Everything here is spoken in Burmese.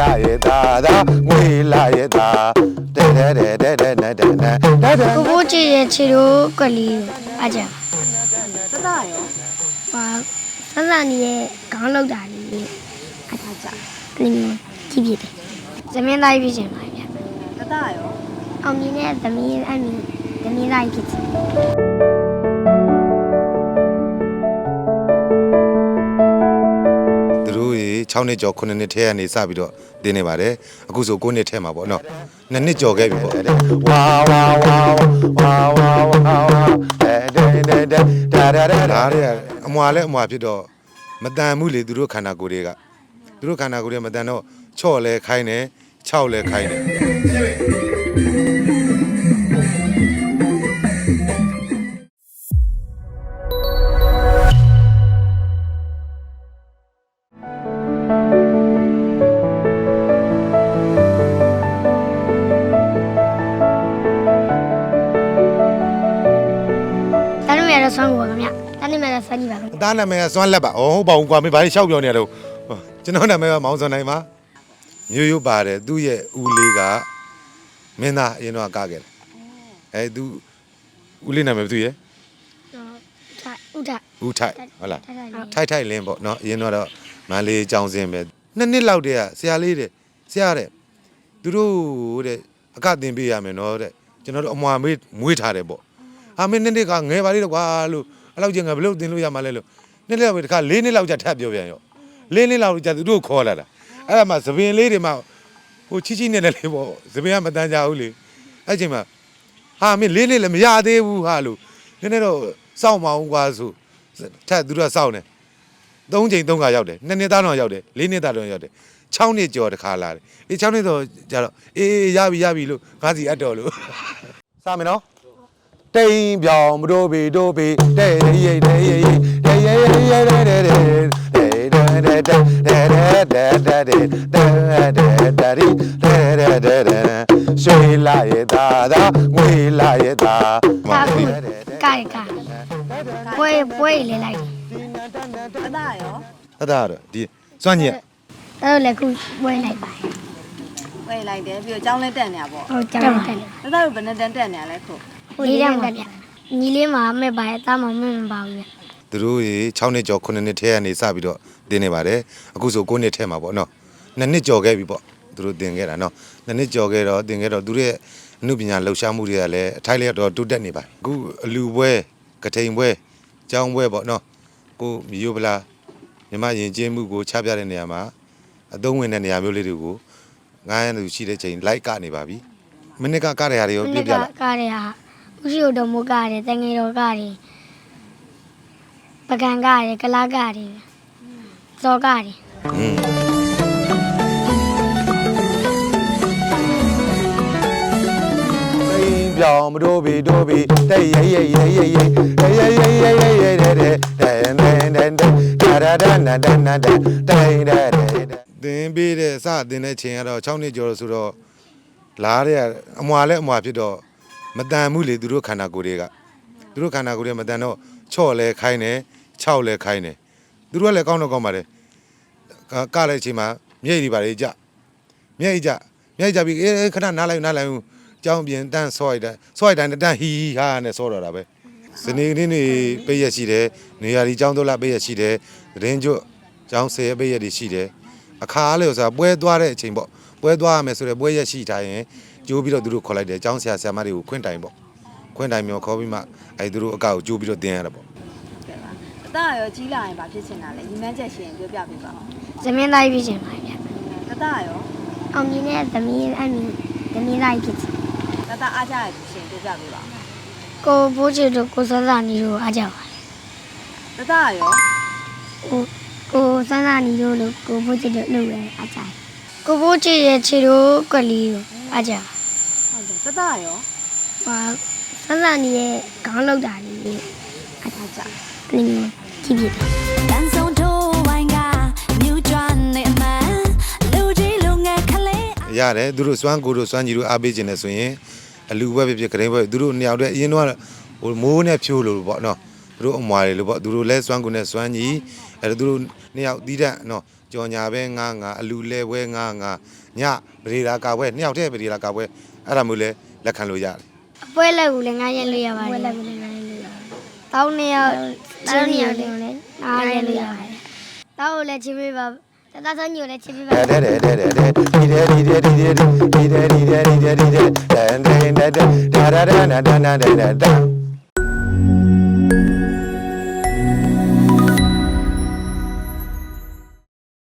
လာရဲ့သာသာငွေလာရဲ့သာတဲတဲတဲတဲတဲနဲတဲနဲတဲတဲကိုကိုကြည့်ရဲ့ခြေတို့ကွက်လေးကိုအကြံသဒရောဟာသဒနီရဲ့ခေါင်းလောက်တာလေးအထားကြအဲ့ဒီမျိုးကြည့်ပြတယ်ဇမင်းသားကြီးဖြစ်ချင်ပါဗျာသဒရောအောင်မြင်တဲ့သမီးအမြင်သမီးသားကြီးဖြစ်ချင် 6နှစ်ကျော်9နှစ်ထဲကနေစပြီးတော့တင်းနေပါတယ်အခုဆို9နှစ်ထဲမှာပေါ့နော်နှစ်နှစ်ကျော်ခဲ့ပြီပေါ့ဝါဝါဝါဝါဝါဝါဝါတဲတဲတဲဒါဒါဒါဒါတွေအမွာလဲအမွာဖြစ်တော့မတန်ဘူးလေသူတို့ခန္ဓာကိုယ်တွေကသူတို့ခန္ဓာကိုယ်တွေကမတန်တော့ချော့လဲခိုင်းတယ်ခြောက်လဲခိုင်းတယ် ပါခင်ဗျအသားနာမည်ကစွမ်းလက်ပါဩဟုတ်ပါဘူးကွာမင်းဘာလို့ရှောက်ပြောနေရလို့ကျွန်တော်နာမည်ကမောင်စောနိုင်ပါရိုးရိုးပါတယ်သူ့ရဲ့ဦးလေးကမင်းသားအရင်တော့ကခဲ့တယ်အဲသူဦးလေးနာမည်ဘယ်သူရဲ့ဥထဥထဦးထိုက်ဟုတ်လားထိုက်ထိုက်ထိုက်ထိုက်လင်းပေါ့နော်အရင်တော့မန္တလေးကျောင်းစင်းပဲနှစ်နှစ်လောက်တည်းကဆရာလေးတဲ့ဆရာတဲ့သူတို့တဲ့အကတင်ပေးရမယ်နော်တဲ့ကျွန်တော်တို့အမွာမေးမွေးထားတယ်ပေါ့အာမင်းနှစ်နှစ်ကငယ်ပါလေးတော့ကွာလို့ အဲ့လောက်ကျငယ်ဘယ်လို့တင်လို့ရမှာလဲလို့နှစ်နှစ်လောက်ပဲတခါလေးနှစ်လောက်ကြာထပ်ပြောပြန်ရောလေးနှစ်လောက်ကြာသူတို့ခေါ်လာတာအဲ့ဒါမှသပင်လေးတွေမှဟိုချီချီနဲ့လည်းပေါ့သပင်ကမတန်းကြဘူးလေအဲ့ချိန်မှာဟာမင်းလေးနှစ်လည်းမရသေးဘူးဟာလို့နည်းနည်းတော့စောင့်မအောင်ကွာဆိုထပ်သူတို့ကစောင့်နေသုံးချိန်သုံးခါရောက်တယ်နှစ်နှစ်သားတော့ရောက်တယ်လေးနှစ်သားတော့ရောက်တယ်6နှစ်ကျော်တခါလာတယ်အေး6နှစ်တော့ကြတော့အေးရပြီရပြီလို့ငါစီအပ်တော်လို့စမယ်နော် တိမ်ပြောင်မတို့ဘီတို့ဘီတဲ့ရိတဲ့ရိတဲ့ရိရိတဲ့တဲ့တဲ့တဲ့တဲ့တဲ့တဲ့တဲ့တဲ့တဲ့တဲ့တဲ့တဲ့တဲ့တဲ့ရွှေလာရဲ့သားသားငွေလာရဲ့သားကာကူကာရကာပွဲပွဲလေးလိုက်တတရောအဲ့ဒါတော့ဒီစွန့်ညက်အဲ့တော့လည်းခုပွဲလိုက်ပါဝယ်လိုက်တယ်ပြီးတော့ကျောင်းလဲတက်နေရပေါ့ဟုတ်ကြောင်းတက်တယ်တတတို့ဘယ်နဲ့တန်းတက်နေရလဲခု လေးတန်းတက်ပြညီလေးမှာမဲ့ပါရဲ့တာမမဲ့မပါဘူးဗျသူတို့ရေ6နှစ်ကျော်9နှစ်ထဲကနေစပြီးတော့တင်းနေပါတယ်အခုဆို9နှစ်ထဲမှာပေါ့နော်နှစ်နှစ်ကျော်ခဲ့ပြီပေါ့သူတို့တင်ခဲ့တာနော်နှစ်နှစ်ကျော်ခဲ့တော့တင်ခဲ့တော့သူတို့ရဲ့အမှုပညာလှူရှားမှုတွေကလည်းအထိုက်လျောက်တော့တိုးတက်နေပါအခုအလူပွဲကထိန်ပွဲကျောင်းပွဲပေါ့နော်ကိုမြို့ပလာမြမရင်ကျင်းမှုကိုချပြတဲ့နေရာမှာအသုံးဝင်တဲ့နေရာမျိုးလေးတွေကိုငားရသူရှိတဲ့ချိန်လိုက်ကနေပါပြီမနစ်ကကတဲ့ဟာတွေရောပြပြလာကားရဟာ ဥရှိတော်မူကားတယ်တငယ်တော်ကားတယ်ပကံကားတယ်ကလာကားတယ်ဇော်ကားတယ်อืมစိန်ပြောင်မတို့ဘီတို့ဘီတဲ့ရဲရဲရဲရဲရဲရဲရဲရဲရဲရဲရဲတဲ့တဲ့တဲ့တဲ့ဒါဒါဒါနာဒါနာတဲ့တဲ့တဲ့သင်ပေးတဲ့စတင်တဲ့ချိန်ကတော့6နှစ်ကျော်လို့ဆိုတော့လားတဲ့အမွာလဲအမွာဖြစ်တော့ မတန်ဘူးလေသူတို့ခန္ဓာကိုယ်တွေကသူတို့ခန္ဓာကိုယ်တွေမတန်တော့ချော့လဲခိုင်းတယ်ခြောက်လဲခိုင်းတယ်သူတို့ကလည်းကောင်းတော့ကောင်းပါတယ်ကကလည်းအချိန်မှာမြိတ်တွေပါလေကြမြိတ်ကြမြိတ်ကြပြီးအေးခဏနားလိုက်နားလိုက်ဦးကျောင်းပြင်တန်းဆော့လိုက်တာဆော့လိုက်တိုင်းတန်းဟီဟီဟာနဲ့ဆော့တော့တာပဲစနေနေ့နေပိတ်ရက်ရှိတယ်နေရာဒီကျောင်းတော့လာပိတ်ရက်ရှိတယ်သတင်းကျွတ်ကျောင်းဆယ်ရက်ပိတ်ရက်တွေရှိတယ်အခါလေးဆိုတာပွဲသွားတဲ့အချိန်ပေါ့ပွဲသွားရမယ်ဆိုတော့ပွဲရက်ရှိထားရင် ကြိုးပြီးတော့သူတို့ခေါ်လိုက်တယ်ကျောင်းဆရာဆရာမတွေကိုခွင့်တိုင်ပေါ့ခွင့်တိုင်မျိုးခေါ်ပြီးမှအဲသူတို့အကောက်ကိုကြိုးပြီးတော့တင်ရတာပေါ့တတရောကြီးလာရင်ဘာဖြစ်ချင်တာလဲညီမန်းချက်ရှင်ပြောပြပေးပါဦးသမင်းသားကြီးဖြစ်ချင်ပါဗျတတရောအောင်မြင်တဲ့သမီးအမြင်သမီးသားကြီးဖြစ်ချင်တတအားကြရရှင်ပြောပြပေးပါဦးကိုဘိုးချစ်တို့ကိုစောစာနီတို့အားကြပါတတရောကိုကိုစန်းစာနီတို့လို့ကိုဘိုးချစ်တို့လုပ်ရအားကြကိုဘိုးချစ်ရဲ့ခြေတို့ကွက်လေးကိုအားကြဟု တ်တယ်တတရောပါစန်းစာနီရဲ့ခေါင်းလောက်တာလေးကိုအားကြအနည်းမျိုးကြည့်ပြတယ်တန်ဆုံထိုးဝိုင်းကမြူကျွမ်းနေအမှန်လူကြီးလူငယ်ခလေးရတယ်သူတို့စွမ်းကိုတို့စွမ်းကြီးတို့အားပေးခြင်းနဲ့ဆိုရင်အလူပွဲဖြစ်ဖြစ်ကရင်ပွဲသူတို့နှစ်ယောက်တည်းအရင်တော့ဟိုမိုးနဲ့ဖြိုးလို့ပေါ့နော်သူတို့အမွာတွေလို့ပေါ့သူတို့လဲစွမ်းကိုနဲ့စွမ်းကြီးအဲသူတို့နှစ်ယောက်တီးတတ်နော်ကြော်ညာပဲငါငါအလူလဲပွဲငါငါညပရိဒါကာပွဲနှစ်ယောက်တည်းပရိဒါကာပွဲ အဲ့ဒါမျိုးလဲလက်ခံလို့ရတယ်အပွဲလက်ကိုလည်းငားရက်လို့ရပါတယ်အပွဲလက်ကိုလည်းငားရက်လို့ရပါတယ်တောင်းနေရောက်ချင်းနေရောက်လည်းငားရက်လို့ရပါတယ်တောင်းကိုလည်းချင်းပေးပါတတဆုံးညိုလည်းချင်းပေးပါတဲ့တဲ့တဲ့တဲ့တဲ့ဒီတဲ့ဒီတဲ့ဒီတဲ့ဒီတဲ့ဒီတဲ့ဒီတဲ့ဒီတဲ့တန်တဲ့တဲ့ဒါဒါဒါဒါဒါဒါဒါ